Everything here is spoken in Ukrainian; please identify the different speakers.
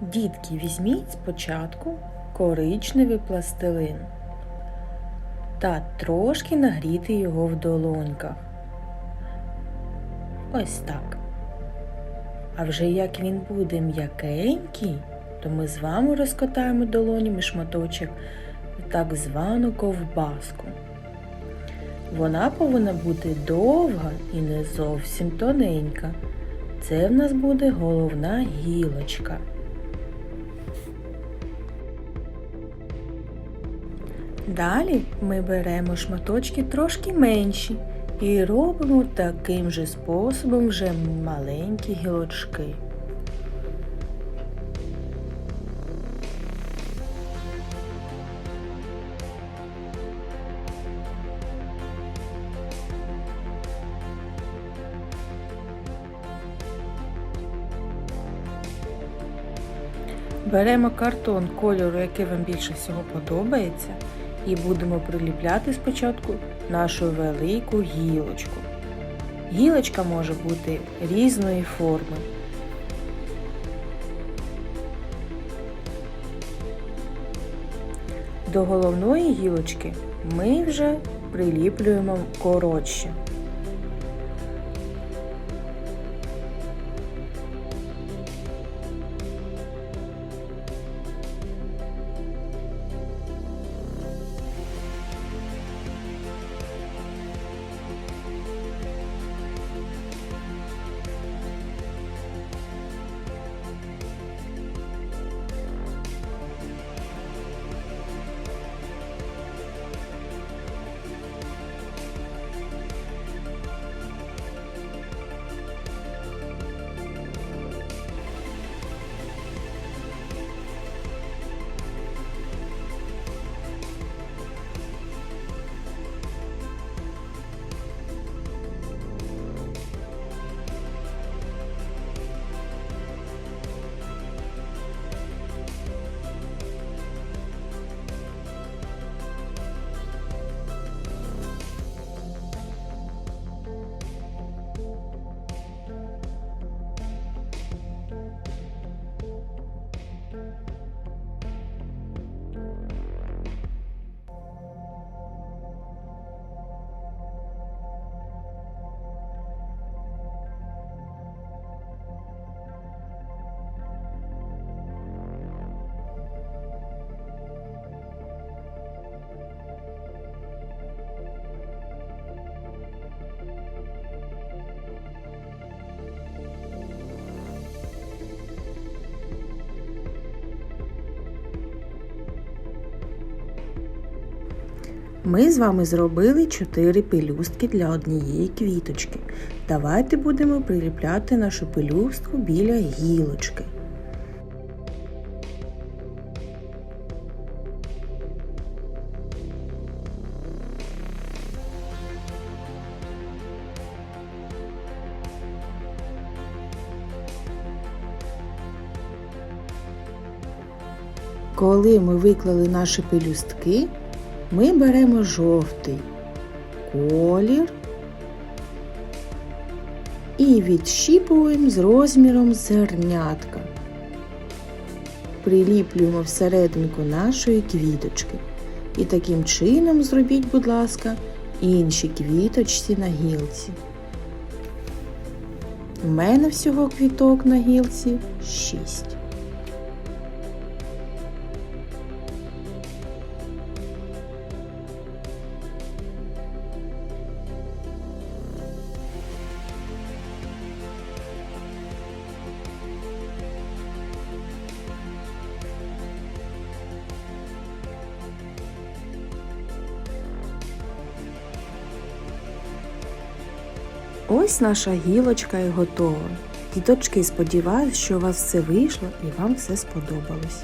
Speaker 1: Дітки, візьміть спочатку коричневий пластилин та трошки нагріти його в долоньках. Ось так. А вже як він буде м'якенький, то ми з вами розкатаємо долонями шматочок так звану ковбаску. Вона повинна бути довга і не зовсім тоненька. Це в нас буде головна гілочка. Далі ми беремо шматочки трошки менші і робимо таким же способом вже маленькі гілочки. Беремо картон кольору, який вам більше всього подобається, і будемо приліпляти спочатку нашу велику гілочку. Гілочка може бути різної форми. До головної гілочки ми вже приліплюємо коротше. Ми з вами зробили 4 пелюстки для однієї квіточки. Давайте будемо приліпляти нашу пелюстку біля гілочки. Коли ми виклали наші пелюстки, ми беремо жовтий колір і відщіпуємо з розміром зернятка. Приліплюємо всерединку нашої квіточки. І таким чином зробіть, будь ласка, інші квіточці на гілці. У мене всього квіток на гілці 6. Ось наша гілочка і готова. Діточки, сподіваюсь, що у вас все вийшло і вам все сподобалось.